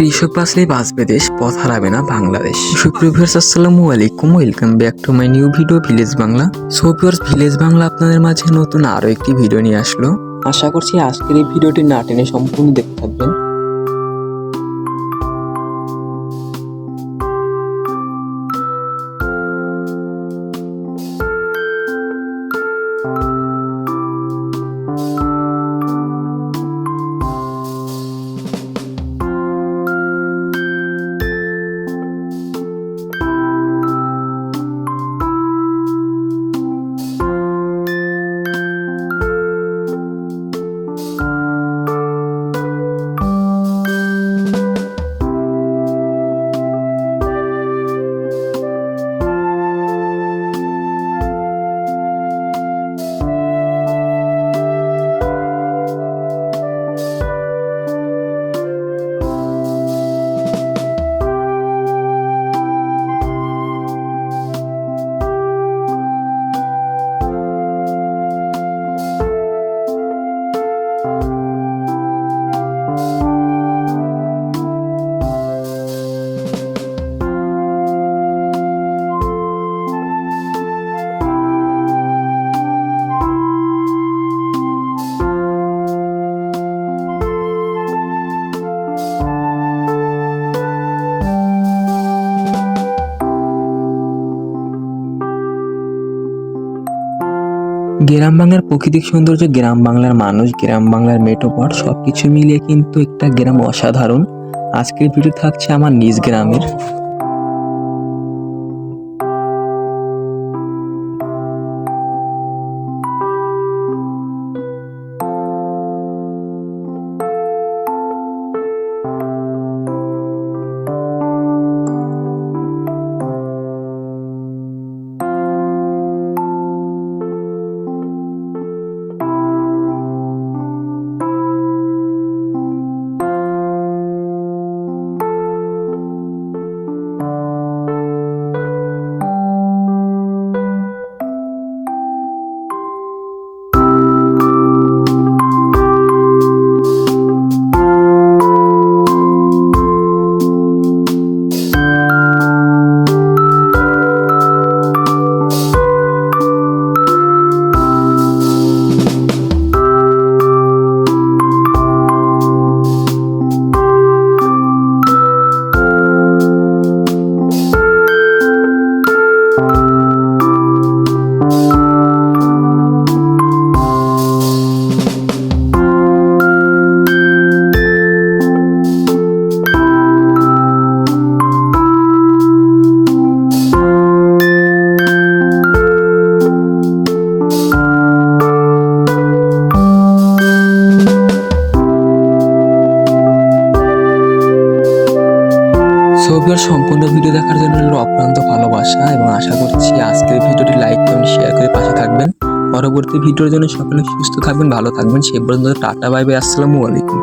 কৃষক বাঁচলে বাঁচবে দেশ, পথ হারাবে না বাংলাদেশ। সুপ্রিভিয়ার্স আসসালামু আলাইকুম, welcome back to my new video, village Bangla. সোপিয়ার্স village Bangla আপনাদের মাঝে নতুন আরও একটি ভিডিও নিয়ে আসলো। আশা করছি আজকের এই ভিডিওটি না টেনে সম্পূর্ণ দেখতে থাকবেন। গ্রাম বাংলার প্রাকৃতিক সৌন্দর্য গ্রাম বাংলার মানুষ গ্রাম বাংলার মেটোপট সবকিছু মিলিয়ে কিন্তু একটা গ্রাম অসাধারণ। আজকের ভিডিও থাকছে আমার নিজ গ্রামের। ছবির সম্পূর্ণ ভিডিও দেখার জন্য অক্লান্ত ভালোবাসা এবং আশা করছি আজকের ভিডিওটি লাইক করুন শেয়ার করে পাশে থাকবেন। পরবর্তী ভিডিওর জন্য সকলে সুস্থ থাকবেন, ভালো থাকবেন। সে পর্যন্ত টাটা বাই বাই আসসালামু আলাইকুম।